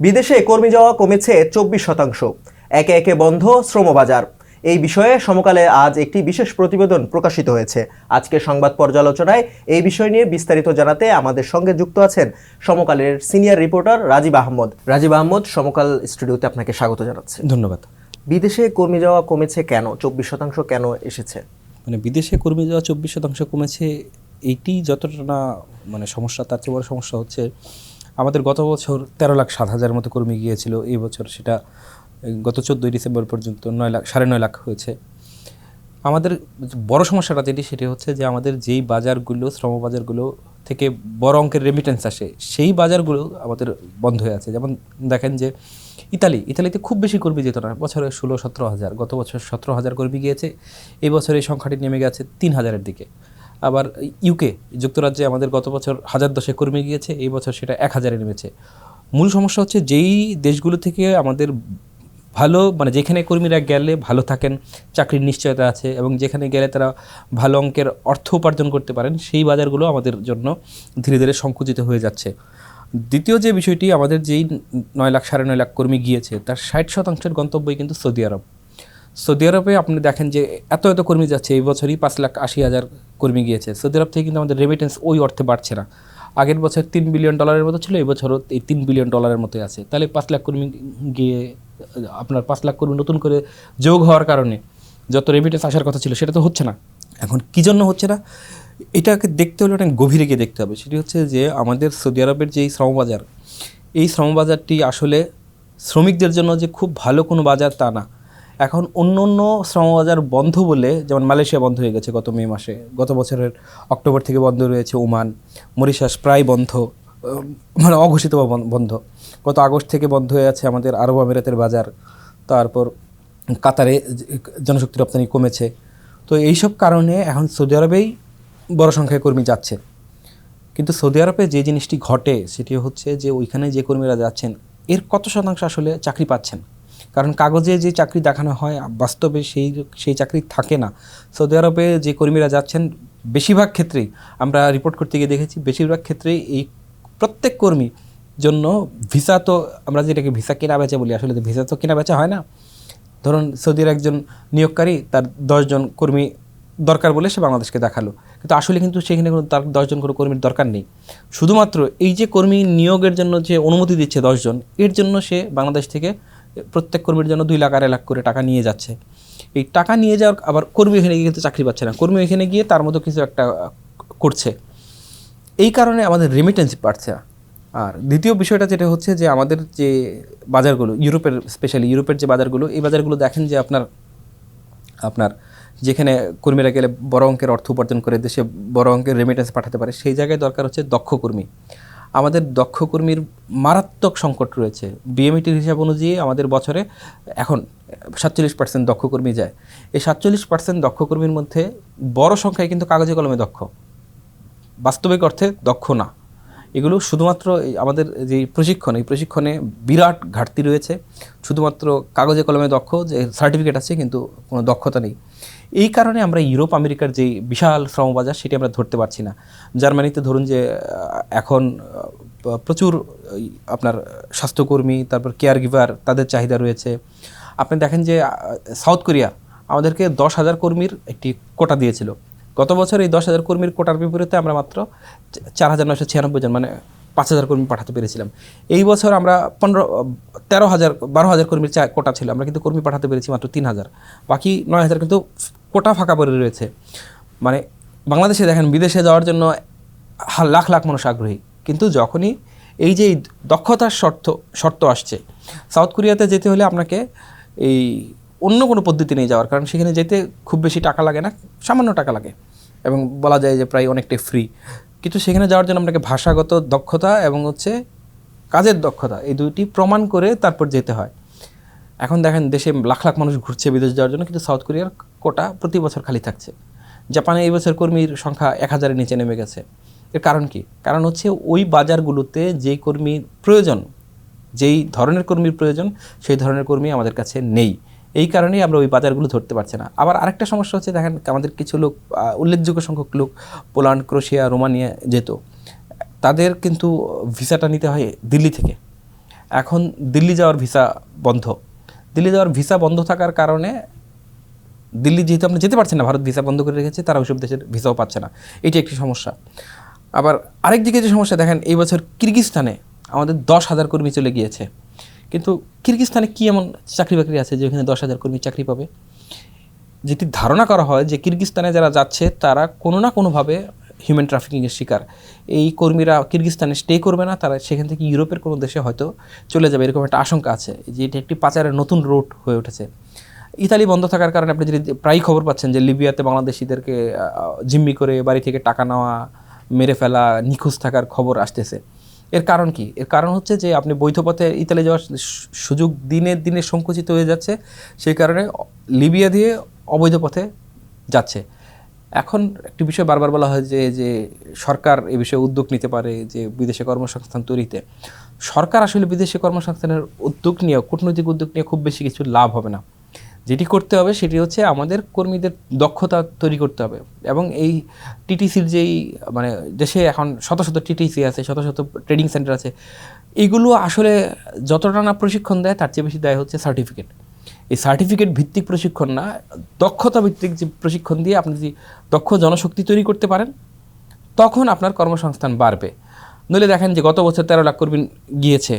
বিদেশে কর্মী যাওয়া কমেছে চব্বিশ শতাংশ। একে একে বন্ধ শ্রমবাজার। এই বিষয়ে সমকালে আজ একটি বিশেষ প্রতিবেদন প্রকাশিত হয়েছে। আজকের সংবাদ পর্যালোচনায় এই বিষয় নিয়ে বিস্তারিত জানাতে আমাদের সঙ্গে যুক্ত আছেন সমকালের সিনিয়র রিপোর্টার রাজীব আহমদ। রাজীব আহমদ সমকাল স্টুডিওতে আপনাকে স্বাগত জানাচ্ছি। ধন্যবাদ। বিদেশে কর্মী যাওয়া কমেছে কেন? চব্বিশ শতাংশ কেন এসেছে? মানে বিদেশে কর্মী যাওয়া চব্বিশ শতাংশ কমেছে এইটি যতটা না মানে সমস্যা তার চেয়ে বড় সমস্যা হচ্ছে আমাদের গত বছর তেরো লাখ সাত হাজার মতো কর্মী গিয়েছিল, এই বছর সেটা গত চোদ্দোই ডিসেম্বর পর্যন্ত নয় লাখ, সাড়ে নয় লাখ হয়েছে। আমাদের বড় সমস্যাটা যেটি, সেটি হচ্ছে যে আমাদের যেই বাজারগুলো, শ্রম বাজারগুলো থেকে বড় অঙ্কের রেমিটেন্স আসে, সেই বাজারগুলো আমাদের বন্ধ হয়ে আছে। যেমন দেখেন যে ইতালি, ইতালিতে খুব বেশি কর্মী যেত না, বছরে ষোলো, সতেরো হাজার, গত বছর সতেরো হাজার কর্মী গিয়েছে, এই বছর এই সংখ্যাটি নেমে গেছে তিন হাজারের দিকে। আবার ইউকে যুক্তরাজ্যে আমাদের গত বছর হাজার দশে কর্মী গিয়েছে, এই বছর সেটা এক হাজারে নেমেছে। মূল সমস্যা হচ্ছে যেই দেশগুলো থেকে আমাদের ভালো মানে যেখানে কর্মীরা গেলে ভালো থাকেন, চাকরির নিশ্চয়তা আছে এবং যেখানে গেলে তারা ভালো অঙ্কের অর্থ উপার্জন করতে পারেন, সেই বাজারগুলো আমাদের জন্য ধীরে ধীরে সংকুচিত হয়ে যাচ্ছে। দ্বিতীয় যে বিষয়টি, আমাদের যেই নয় লাখ, সাড়ে নয় লাখ কর্মী গিয়েছে, তার ষাট শতাংশের গন্তব্যই কিন্তু সৌদি আরব। সৌদি আরবে আপনি দেখেন যে এত এত কর্মী যাচ্ছে, এই বছরই পাঁচ লাখ আশি হাজার কর্মী গিয়েছে। সৌদি আরব থেকে কিন্তু আমাদের রেমিটেন্স ওই অর্থে বাড়ছে না। আগের বছর তিন বিলিয়ন ডলারের মতো ছিল, এই বছরও এই তিন বিলিয়ন ডলারের মতোই আছে। তাহলে পাঁচ লাখ কর্মী গিয়ে, আপনার পাঁচ লাখ কর্মী নতুন করে যোগ হওয়ার কারণে যত রেমিটেন্স আসার কথা ছিল, সেটা তো হচ্ছে না। এখন কী জন্য হচ্ছে না? এটাকে দেখতে হলে অনেক গভীরে গিয়ে দেখতে হবে। সেটি হচ্ছে যে আমাদের সৌদি আরবের যেই শ্রমবাজার, এই শ্রমবাজারটি আসলে শ্রমিকদের জন্য যে খুব ভালো কোনো বাজার তা না। এখন অন্য অন্য শ্রমবাজার বন্ধ বলে, যেমন মালয়েশিয়া বন্ধ হয়ে গেছে গত মে মাসে, গত বছরের অক্টোবর থেকে বন্ধ রয়েছে ওমান, মরিশাস প্রায় বন্ধ মানে অঘোষিত বন্ধ। গত আগস্ট থেকে বন্ধ হয়ে আছে আমাদের আরব আমিরাতের বাজার, তারপর কাতারে জনশক্তি রপ্তানি কমেছে। তো এইসব কারণে এখন সৌদি আরবেই বড় সংখ্যায় কর্মী যাচ্ছে। কিন্তু সৌদি আরবে যে জিনিসটি ঘটে, সেটি হচ্ছে যে ওইখানে যে কর্মীরা যাচ্ছেন, এর কত শতাংশ আসলে চাকরি পাচ্ছেন? কারণ কাগজে যে চাকরি দেখানো হয়, বাস্তবে সেই সেই চাকরি থাকে না। সৌদি আরবে যে কর্মীরা যাচ্ছেন, বেশিরভাগ ক্ষেত্রেই আমরা রিপোর্ট করতে গিয়ে দেখেছি, বেশিরভাগ ক্ষেত্রেই এই প্রত্যেক কর্মী জন্য ভিসা তো, আমরা যেটাকে ভিসা কেনা বেচা বলি, আসলে ভিসা তো কেনা বেচা হয় না। ধরুন সৌদির একজন নিয়োগকারী, তার দশজন কর্মী দরকার বলে সে বাংলাদেশকে দেখাল। কিন্তু আসলে কিন্তু সেখানে কোনো, তার দশজন কোনো কর্মীর দরকার নেই। শুধুমাত্র এই যে কর্মী নিয়োগের জন্য যে অনুমতি দিচ্ছে দশজন এর জন্য সে বাংলাদেশ থেকে প্রত্যেক কর্মীর জন্য দুই লাখ আড়াই লাখ করে টাকা নিয়ে যাচ্ছে। এই টাকা নিয়ে যাওয়ার আবার কর্মী এখানে গিয়ে কিন্তু চাকরি পাচ্ছে না। কর্মী এখানে গিয়ে তার মতো কিছু একটা করছে। এই কারণে আমাদের রেমিটেন্স বাড়ছে। আর দ্বিতীয় বিষয়টা যেটা হচ্ছে যে আমাদের যে বাজারগুলো, ইউরোপের স্পেশালি ইউরোপের যে বাজারগুলো, এই বাজারগুলো দেখেন যে আপনার আপনার যেখানে কর্মীরা গেলে বড় অঙ্কের অর্থ উপার্জন করে দেশে বড় অঙ্কের রেমিটেন্স পাঠাতে পারে, সেই জায়গায় দরকার হচ্ছে দক্ষ কর্মী। আমাদের দক্ষ কর্মীর মারাত্মক সংকট রয়েছে। বিএমইটির হিসাব অনুযায়ী আমাদের বছরে এখন সাতচল্লিশ পার্সেন্ট দক্ষ কর্মী যায়। এই সাতচল্লিশ পার্সেন্ট দক্ষ কর্মীর মধ্যে বড় সংখ্যায় কিন্তু কাগজে কলমে দক্ষ। বাস্তবিক অর্থে দক্ষ না। এগুলো শুধুমাত্র আমাদের যে প্রশিক্ষণ, এই প্রশিক্ষণে বিরাট ঘাটতি রয়েছে। শুধুমাত্র কাগজে কলমে দক্ষ যে সার্টিফিকেট আছে, কিন্তু কোনো দক্ষতা নেই। এই কারণে আমরা ইউরোপ, আমেরিকার যে বিশাল শ্রমবাজার, সেটি আমরা ধরতে পারছি না। জার্মানিতে ধরুন যে এখন প্রচুর আপনার স্বাস্থ্যকর্মী, তারপর কেয়ার গিভার তাদের চাহিদা রয়েছে। আপনি দেখেন যে সাউথ কোরিয়া আমাদেরকে দশ হাজার কর্মীর একটি কোটা দিয়েছিল। গত বছর এই দশ হাজার কর্মীর কোটার বিপরীতে আমরা মাত্র চার হাজার নয়শো ছিয়ানব্বই জন মানে পাঁচ হাজার কর্মী পাঠাতে পেরেছিলাম। এই বছর আমরা পনেরো, তেরো হাজার, বারো হাজার কর্মীর চা- কোটা ছিল, আমরা কিন্তু কর্মী পাঠাতে পেরেছি মাত্র তিন হাজার। বাকি নয় হাজার কিন্তু কোটা ফাঁকা পড়ে রয়েছে। মানে বাংলাদেশে দেখেন, বিদেশে যাওয়ার জন্য লাখ লাখ মানুষ আগ্রহী। কিন্তু যখনই এই যে দক্ষতার শর্ত শর্ত আসছে, সাউথ কোরিয়াতে যেতে হলে আপনাকে এই অন্য কোনো পদ্ধতি নিয়ে যাওয়ার, কারণ সেখানে যেতে খুব বেশি টাকা লাগে না, সামান্য টাকা লাগে। এবং বলা যায় যে প্রায় অনেকটাই ফ্রি কিন্তু সেখানে যাওয়ার জন্য আপনাকে ভাষাগত দক্ষতা এবং হচ্ছে কাজের দক্ষতা এই দুইটি প্রমাণ করে তারপর যেতে হয়। এখন দেখেন দেশে লাখ লাখ মানুষ ঘুরছে বিদেশ যাওয়ার জন্য, কিন্তু সাউথ কোরিয়ার কোটা প্রতি বছর খালি থাকছে। জাপানে এই বছর কর্মীর সংখ্যা এক হাজারের নিচে নেমে গেছে। এর কারণ কি? কারণ হচ্ছে ওই বাজারগুলোতে যেই কর্মীর প্রয়োজন, যেই ধরনের কর্মীর প্রয়োজন, সেই ধরনের কর্মী আমাদের কাছে নেই। এই কারণেই আমরা ওই বাজারগুলো ধরতে পারছি না। আবার আরেকটা সমস্যা হচ্ছে, দেখেন আমাদের কিছু লোক উল্লেখযোগ্য সংখ্যক লোক পোল্যান্ড ক্রোশিয়া রোমানিয়া যেত, তাদের কিন্তু ভিসাটা নিতে হয় দিল্লি থেকে। এখন দিল্লি যাওয়ার ভিসা বন্ধ। দিল্লি যাওয়ার ভিসা বন্ধ থাকার কারণে দিল্লি যেহেতু আপনি যেতে পারছেন না, ভারত ভিসা বন্ধ করে রেখেছে, তারা ওইসব দেশের ভিসাও পাচ্ছে না। এটি একটি সমস্যা। আবার আরেক দিকে যে সমস্যা, দেখেন এই বছর কিরগিস্তানে আমাদের দশ হাজার কর্মী চলে গিয়েছে। কিন্তু কিরগিস্তানে কি এমন চাকরি বাকরি আছে যে ওখানে দশ হাজার কর্মী চাকরি পাবে? যেটি ধারণা করা হয় যে কিরগিস্তানে যারা যাচ্ছে, তারা কোনো না কোনোভাবে হিউম্যান ট্রাফিকিংয়ের শিকার। এই কর্মীরা কিরগিস্তানে স্টে করবে না, তারা সেখান থেকে ইউরোপের কোনো দেশে হয়তো চলে যাবে, এরকম একটা আশঙ্কা আছে যে এটি একটি পাচারের নতুন রুট হয়ে উঠেছে। ইতালি বন্ধ থাকার কারণে আপনি যদি প্রায়ই খবর পাচ্ছেন যে লিবিয়াতে বাংলাদেশিদেরকে জিম্মি করে বাড়ি থেকে টাকা নেওয়া, মেরে ফেলা নিখোঁজ থাকার খবর আসতেছে। এর কারণ কি? এর কারণ হচ্ছে যে আপনি বৈধ পথে ইতালি যাওয়ার সুযোগ দিনে দিনে সংকুচিত হয়ে যাচ্ছে, সেই কারণে লিবিয়া দিয়ে অবৈধ পথে যাচ্ছে। এখন একটি বিষয় বারবার বলা হয় যে যে সরকার এ বিষয়ে উদ্যোগ নিতে পারে যে বিদেশে কর্মসংস্থান তৈরিতে। সরকার আসলে বিদেশে কর্মসংস্থানের উদ্যোগ নিয়ে, কূটনৈতিক উদ্যোগ নিয়ে খুব বেশি কিছু লাভ হবে না। যেটি করতে হবে সেটি হচ্ছে আমাদের কর্মীদের দক্ষতা তৈরি করতে হবে। এবং এই টিটিসির যেই মানে দেশে এখন শত শত টিটিসি আছে, শত শত ট্রেডিং সেন্টার আছে, এগুলো আসলে যতটা না প্রশিক্ষণ দেয়, তার চেয়ে বেশি দেয় হচ্ছে সার্টিফিকেট এই সার্টিফিকেট ভিত্তিক প্রশিক্ষণ না, দক্ষতা ভিত্তিক যে প্রশিক্ষণ দিয়ে আপনি যদি দক্ষ জনশক্তি তৈরি করতে পারেন, তখন আপনার কর্মসংস্থান বাড়বে। নইলে দেখেন যে গত বছর তেরো লাখ কর্মী গিয়েছে।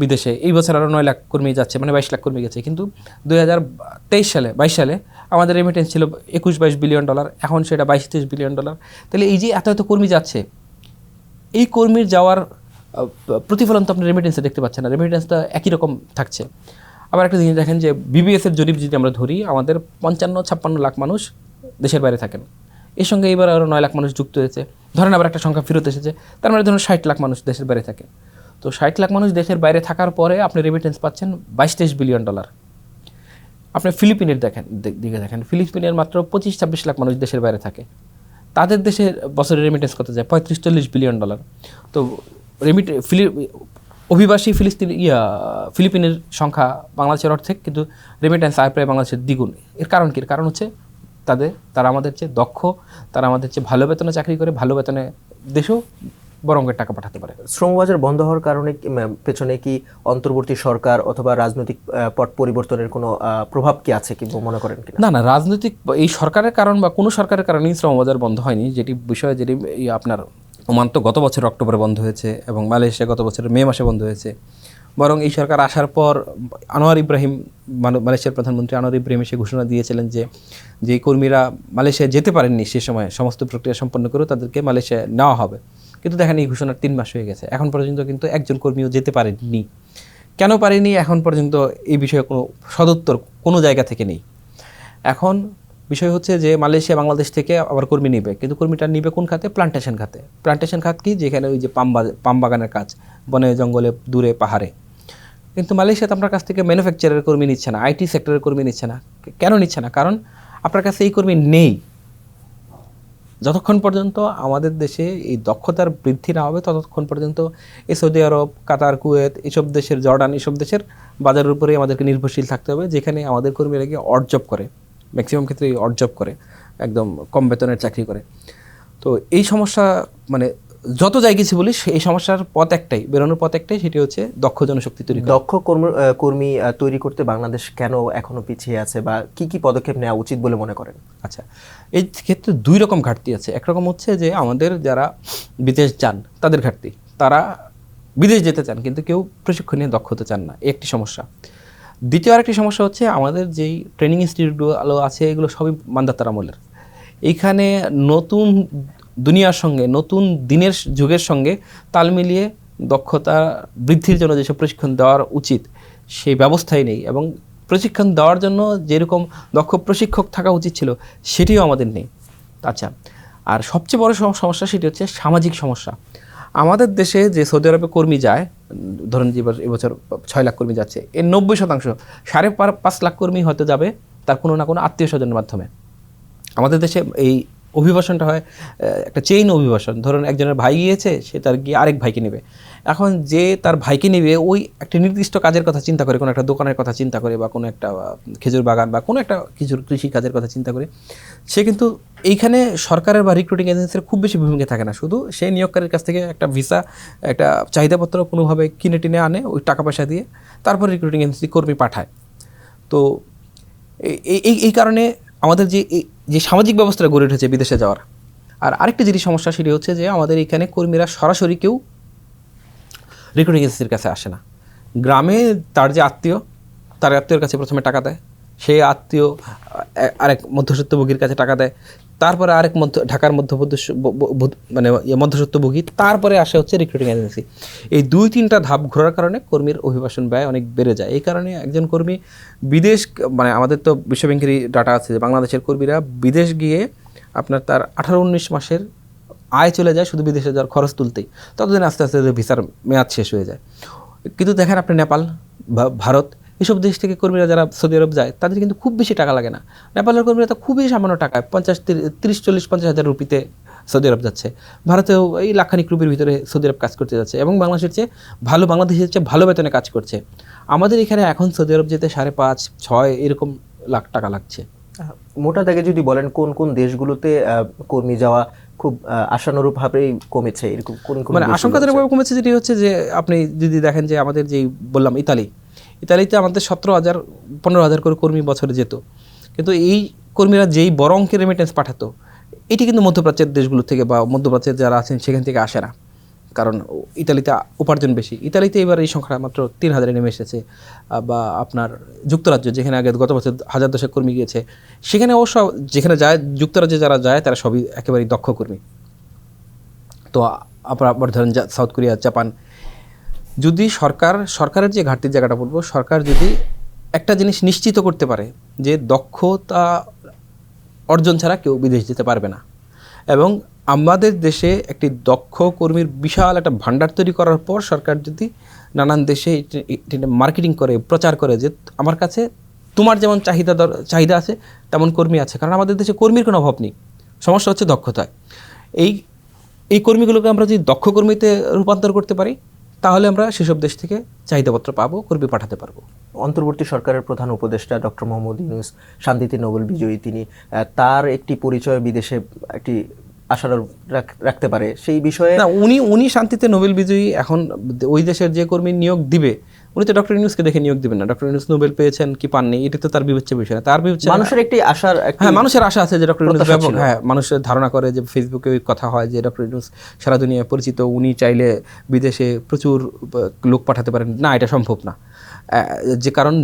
বিদেশে। এই বছর আরও নয় লাখ কর্মী যাচ্ছে মানে বাইশ লাখ কর্মী গেছে। কিন্তু দুই হাজার তেইশ সালে, বাইশ সালে আমাদের রেমিটেন্স ছিল একুশ বাইশ বিলিয়ন ডলার এখন সেটা বাইশ তেইশ বিলিয়ন ডলার তাহলে এই যে এত এত কর্মী যাচ্ছে, এই কর্মীর যাওয়ার প্রতিফলন তো আপনি রেমিটেন্সে দেখতে পাচ্ছেন না। রেমিটেন্সটা একই রকম থাকছে। আবার একটা জিনিস দেখেন যে বিবিএস এর জরিপ যদি আমরা ধরি, আমাদের পঞ্চান্ন ছাপ্পান্ন লাখ মানুষ দেশের বাইরে থাকেন। এর সঙ্গে এবার আরও নয় লাখ মানুষ যুক্ত হয়েছে। ধরেন আবার একটা সংখ্যা ফেরত এসেছে, তার মানে ধরুন ষাট লাখ মানুষ দেশের বাইরে থাকে। তো ষাট লাখ মানুষ দেশের বাইরে থাকার পরে আপনি রেমিটেন্স পাচ্ছেন বাইশ তেইশ বিলিয়ন ডলার আপনি ফিলিপিনের দেখেন দিকে দেখেন, ফিলিপিনের মাত্র পঁচিশ ছাব্বিশ লাখ মানুষ দেশের বাইরে থাকে। তাদের দেশে বছরের রেমিটেন্স কত যায়? পঁয়ত্রিশ চল্লিশ বিলিয়ন ডলার তো রেমিট ফিলি অভিবাসী ফিলিস্তিন, ইয়া, ফিলিপিনের সংখ্যা বাংলাদেশের অর্ধেক, কিন্তু রেমিটেন্স আয় প্রায় বাংলাদেশের দ্বিগুণ। এর কারণ কি? কারণ হচ্ছে তাদের, তারা আমাদের চেয়ে দক্ষ, তারা আমাদের চেয়ে ভালো বেতনে চাকরি করে, ভালো বেতনে দেশেও বড় অঙ্কের টাকা পাঠাতে পারে। শ্রমবাজার বন্ধ হওয়ার কারণে পেছনে কি অন্তর্বর্তী সরকার অথবা রাজনৈতিক পট পরিবর্তনের কোনো প্রভাব কি আছে কি মনে করেন কিনা? না না রাজনৈতিক এই সরকারের কারণ বা কোনো সরকারের কারণেই শ্রমবাজার বন্ধ হয়নি। যেটি বিষয়ে যেটি আপনার ওমান তো গত বছর অক্টোবরে বন্ধ হয়েছে এবং মালয়েশিয়া গত বছরের মে মাসে বন্ধ হয়েছে। বরং এই সরকার আসার পর আনোয়ার ইব্রাহিম মালয়- মালয়েশিয়ার প্রধানমন্ত্রী আনোয়ার ইব্রাহিম এসে ঘোষণা দিয়েছিলেন যে যে কর্মীরা মালয়েশিয়ায় যেতে পারেননি সে সময় সমস্ত প্রক্রিয়া সম্পন্ন করে তাদেরকে মালয়েশিয়ায় নেওয়া হবে। কিন্তু দেখেন এই ঘোষণার তিন মাস হয়ে গেছে। এখন পর্যন্ত কিন্তু একজন কর্মীও যেতে পারেননি। কেন পারেনি? এখন পর্যন্ত এই বিষয়ে কোনো সদুত্তর কোনো জায়গা থেকে নেই। এখন বিষয় হচ্ছে যে মালয়েশিয়া, বাংলাদেশ থেকে আবার কর্মী নিবে। কিন্তু কর্মীটা নিবে কোন খাতে? প্লান্টেশন খাতে। প্লান্টেশন খাত কি? যেখানে ওই যে পাম পাম বাগানের কাজ, বনে, জঙ্গলে, দূরে, পাহাড়ে। কিন্তু মালয়েশিয়াতে আপনার কাছ থেকে ম্যানুফ্যাকচারের কর্মী নিচ্ছে না আইটি সেক্টরের কর্মী নিচ্ছে না। কেন নিচ্ছে না? কারণ আপনার কাছে এই কর্মী নেই। যতক্ষণ পর্যন্ত আমাদের দেশে এই দক্ষতার বৃদ্ধি না হবে, ততক্ষণ পর্যন্ত এই সৌদি আরব, কাতার, কুয়েত এসব দেশের, জর্ডান এসব দেশের বাজারের উপরে আমাদেরকে নির্ভরশীল থাকতে হবে, যেখানে আমাদের কর্মীরা গিয়ে অর্জব করে ম্যাক্সিমাম ক্ষেত্রে অর্জব করে, একদম কম বেতনের চাকরি করে। তো এই সমস্যা মানে যত যাই কিছু বলিস এই সমস্যার পথ একটাই বেরোনোর পথ একটাই সেটি হচ্ছে দক্ষ জনশক্তি তৈরি দক্ষ কর্ম কর্মী তৈরি করতে বাংলাদেশ কেন এখনও পিছিয়ে আছে বা কি কি পদক্ষেপ নেওয়া উচিত বলে মনে করেন? আচ্ছা এই ক্ষেত্রে দুই রকম ঘাটতি আছে। একরকম হচ্ছে যে আমাদের যারা বিদেশ যান তাদের ঘাটতি। তারা বিদেশ যেতে চান কিন্তু কেউ প্রশিক্ষণীয় দক্ষ হতে চান না। একটি সমস্যা। দ্বিতীয় আরেকটি সমস্যা হচ্ছে আমাদের যেই ট্রেনিং ইনস্টিটিউটগুলো আছে এগুলো সবই মান্দাতার আমলের। এইখানে নতুন দুনিয়ার সঙ্গে, নতুন দিনের যুগের সঙ্গে তাল মিলিয়ে দক্ষতা বৃদ্ধির জন্য যেসব প্রশিক্ষণ দেওয়ার উচিত, সেই ব্যবস্থাই নেই এবং প্রশিক্ষণ দেওয়ার জন্য যেরকম দক্ষ প্রশিক্ষক থাকা উচিত ছিল, সেটিও আমাদের নেই। আচ্ছা আর সবচেয়ে বড় সম- সমস্যা সেটি হচ্ছে সামাজিক সমস্যা। আমাদের দেশে যে সৌদি আরবে কর্মী যায়, ধরুন যে এবছর ছয় লাখ কর্মী যাচ্ছে, এর নব্বই শতাংশ, সাড়ে পাঁচ লাখ কর্মী হয়তো যাবে তার কোনো না কোনো আত্মীয় স্বজনের মাধ্যমে। আমাদের দেশে এই অভিবাসনটা হয় একটা চেইন অভিবাসন। ধরুন একজনের ভাই গিয়েছে, সে তার গিয়ে আরেক ভাইকে নেবে। এখন যে তার ভাইকে নেবে, ওই একটা নির্দিষ্ট কাজের কথা চিন্তা করে, কোনো একটা দোকানের কথা চিন্তা করে বা কোনো একটা খেজুর বাগান বা কোনো একটা কিছু কৃষি কাজের কথা চিন্তা করে, সে কিন্তু এইখানে সরকারের বা রিক্রুটিং এজেন্সির খুব বেশি ভূমিকা থাকে না। শুধু সেই নিয়োগকারীর কাছ থেকে একটা ভিসা একটা চাহিদাপত্র কোনোভাবে কিনে টিনে আনে, ওই টাকা পয়সা দিয়ে, তারপর রিক্রুটিং এজেন্সি কর্মী পাঠায়। তো এই এই কারণে আমাদের যে যে সামাজিক ব্যবস্থাটা গড়ে উঠেছে বিদেশে যাওয়ার। আর আরেকটি যেটি সমস্যা সেটি হচ্ছে যে আমাদের এখানে কর্মীরা সরাসরি কেউ রিক্রুটিং এজেন্সির কাছে আসে না। গ্রামে তার যে আত্মীয়, তার আত্মীয়র কাছে প্রথমে টাকা দেয়। সেই আত্মীয় আরেক মধ্যস্বত্বভোগীর কাছে টাকা দেয়। তারপরে আরেক মধ্য, ঢাকার মধ্যপ্রদেশ মানে ইয়ে মধ্যস্বত্বভোগী তারপরে আসে হচ্ছে রিক্রুটিং এজেন্সি এই দুই তিনটা ধাপ ঘোরার কারণে কর্মীর অভিবাসন ব্যয় অনেক বেড়ে যায়। এই কারণে একজন কর্মী বিদেশ মানে আমাদের তো বিশ্বব্যাংকেরই ডাটা আছে যে বাংলাদেশের কর্মীরা বিদেশ গিয়ে আপনার তার আঠারো উনিশ মাসের আয় চলে যায় শুধু বিদেশে যাওয়ার খরচ তুলতেই। ততদিন আস্তে আস্তে ভিসার মেয়াদ শেষ হয়ে যায়। কিন্তু দেখেন আপনি নেপাল ভারত এসব দেশ থেকে কর্মীরা যারা সৌদি আরব যায় তাদের কিন্তু খুব বেশি টাকা লাগে না। নেপালের কর্মীরা তো খুবই সামান্য টাকায় পঞ্চাশ তিরি- তিরিশ চল্লিশ পঞ্চাশ হাজার রুপিতে সৌদি আরব যাচ্ছে। ভারতেও এই লাখখানিক রুপির ভিতরে সৌদি আরব কাজ করতে যাচ্ছে এবং বাংলাদেশের চেয়ে ভালো বাংলাদেশের চেয়ে ভালো বেতনে কাজ করছে। আমাদের এখানে এখন সৌদি আরব যেতে সাড়ে পাঁচ ছয় এরকম লাখ টাকা লাগছে। মোটা দাগে যদি বলেন কোন কোন দেশগুলোতে কর্মী যাওয়া খুব আশানুরূপভাবেই কমেছে এরকম কোন কোন মানে আশঙ্কাজনকভাবে কমেছে যেটি হচ্ছে যে আপনি যদি দেখেন যে আমাদের যেই বললাম ইতালি ইতালিতে আমাদের সতেরো হাজার, পনেরো হাজার করে কর্মী বছরে যেত। কিন্তু এই কর্মীরা যেই বড় অঙ্কের রেমিটেন্স পাঠাতো, এটি কিন্তু মধ্যপ্রাচ্যের দেশগুলো থেকে বা মধ্যপ্রাচ্যের যারা আছেন সেখান থেকে আসে না। কারণ ইতালিতে উপার্জন বেশি। ইতালিতে এবার এই সংখ্যা মাত্র তিন হাজারে নেমে এসেছে বা আপনার যুক্তরাজ্য, যেখানে আগে গত বছর হাজার দশেক কর্মী গিয়েছে, সেখানে অবশ্য যেখানে যায়, যুক্তরাজ্যে যারা যায়, তারা সবই একেবারেই দক্ষ কর্মী। তো আপনার আবার ধরেন সাউথ কোরিয়া, জাপান যদি সরকার, সরকারের যে ঘাটতির জায়গাটা বলব, সরকার যদি একটা জিনিস নিশ্চিত করতে পারে যে দক্ষতা অর্জন ছাড়া কেউ বিদেশ যেতে পারবে না এবং আমাদের দেশে একটি দক্ষ কর্মীর বিশাল একটা ভান্ডার তৈরি করার পর সরকার যদি নানান দেশে মার্কেটিং করে, প্রচার করে যে আমার কাছে তোমার যেমন চাহিদা দর- চাহিদা আছে, তেমন কর্মী আছে। কারণ আমাদের দেশে কর্মীর কোনো অভাব নেই। সমস্যা হচ্ছে দক্ষতায়। এই এই কর্মীগুলোকে আমরা যদি দক্ষ কর্মীতে রূপান্তর করতে পারি তাহলে আমরা সেসব দেশ থেকে চাহিদাপত্র পাবো কর্মী পাঠাতে পারব। অন্তর্বর্তী সরকারের প্রধান উপদেষ্টা ডক্টর মোহাম্মদ ইউনুস শান্তিতে নোবেল বিজয়ী তিনি তার একটি পরিচয় বিদেশে একটি আশার রাখতে পারে। সেই বিষয়ে না উনি উনি শান্তিতে নোবেল বিজয়ী এখন ওই দেশের যে কর্মী নিয়োগ দিবে উনি তো ডক্টর ইউনুসকে দেখে নিয়োগ দিবেন না। ডক্টর ইউনুস নোবেল পেয়েছেন কি পাননি? এটা তো তার বিবেচ্য বিষয় না। তার বিবেচ্য মানুষের একটি আশার হ্যাঁ মানুষের আশা আছে যে ডক্টর ইউনুস ব্যাপক হ্যাঁ মানুষের ধারণা করে যে ফেসবুকে ওই কথা হয় যে ডক্টর ইউনুস সারা দুনিয়ায় পরিচিত উনি চাইলে বিদেশে প্রচুর লোক পাঠাতে পারেন। না এটা সম্ভব না। যে কারণ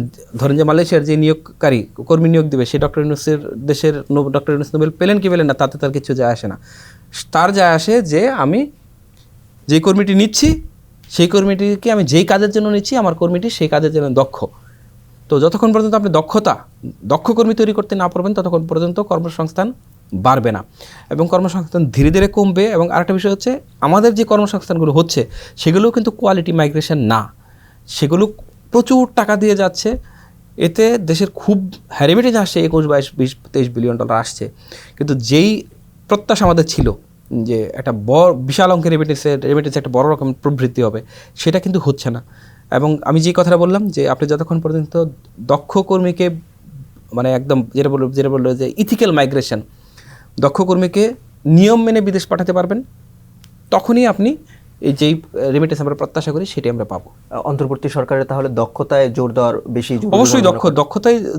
ধরেন যে মালয়েশিয়ার যে নিয়োগকারী কর্মী নিয়োগ দিবে সে ডক্টর ইউনুসের দেশের ডক্টর ইউনুস নোবেল পেলেন কি পেলেন না তাতে তার কিছু যায় আসে না। তার যায় আসে যে আমি যে কর্মীটি নিচ্ছি সেই কর্মীটিকে আমি যেই কাজের জন্য নিচ্ছি, আমার কর্মীটি সেই কাজের জন্য দক্ষ। তো যতক্ষণ পর্যন্ত আপনি দক্ষতা, দক্ষ কর্মী তৈরি করতে না পারবেন, ততক্ষণ পর্যন্ত কর্মসংস্থান বাড়বে না। এবং কর্মসংস্থান ধীরে ধীরে কমবে এবং আরেকটা বিষয় হচ্ছে, আমাদের যে কর্মসংস্থানগুলো হচ্ছে, সেগুলোও কিন্তু কোয়ালিটি মাইগ্রেশন না। সেগুলো প্রচুর টাকা দিয়ে যাচ্ছে। এতে দেশের খুব হ্যারিমেটেজ আসছে, একুশ বাইশ, বিশ, তেইশ বিলিয়ন ডলার আসছে। কিন্তু যেই প্রত্যাশা আমাদের ছিল যে একটা বড়, বিশাল অঙ্কের রেমিটেন্সের রেমিটেন্স একটা বড় রকম প্রবৃদ্ধি হবে, সেটা কিন্তু হচ্ছে না। এবং আমি যে কথাটা বললাম যে আপনি যতক্ষণ পর্যন্ত দক্ষ কর্মীকে মানে একদম যেটা বলল যেটা বলল যে ইথিক্যাল মাইগ্রেশন দক্ষ কর্মীকে নিয়ম মেনে বিদেশ পাঠাতে পারবেন, তখনই আপনি যেই রেমিটেন্স আমরা প্রত্যাশা করি সেটি আমরা পাবো। অন্তর্বর্তী সরকারের তাহলে দক্ষতায় জোর দেওয়ার বেশি অবশ্যই দক্ষ দক্ষতাই আহ,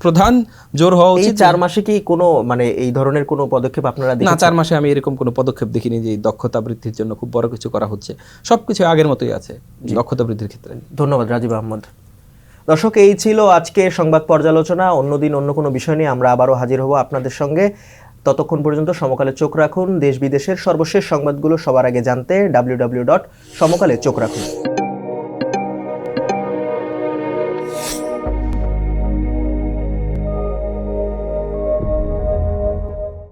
প্রধান জোর হওয়া উচিত চার মাসে কি কোনো মানে এই ধরনের কোনো পদক্ষেপ আপনারা না চার মাসে আমি এরকম কোনো পদক্ষেপ দেখিনি যে দক্ষতা বৃদ্ধির জন্য খুব বড় কিছু করা হচ্ছে। সব কিছু আগের মতোই আছে দক্ষতা বৃদ্ধির ক্ষেত্রে। ধন্যবাদ রাজীব আহমদ। দর্শক এই ছিল আজকে সংবাদ পর্যালোচনা। অন্যদিন অন্য কোনো বিষয় নিয়ে আমরা আবারও হাজির হব আপনাদের সঙ্গে। ততক্ষণ পর্যন্ত সমকালে চোখ রাখুন। দেশ বিদেশের সর্বশেষ সংবাদগুলো সবার আগে জানতে ডাব্লিউ ডট সমকালে চোখ রাখুন।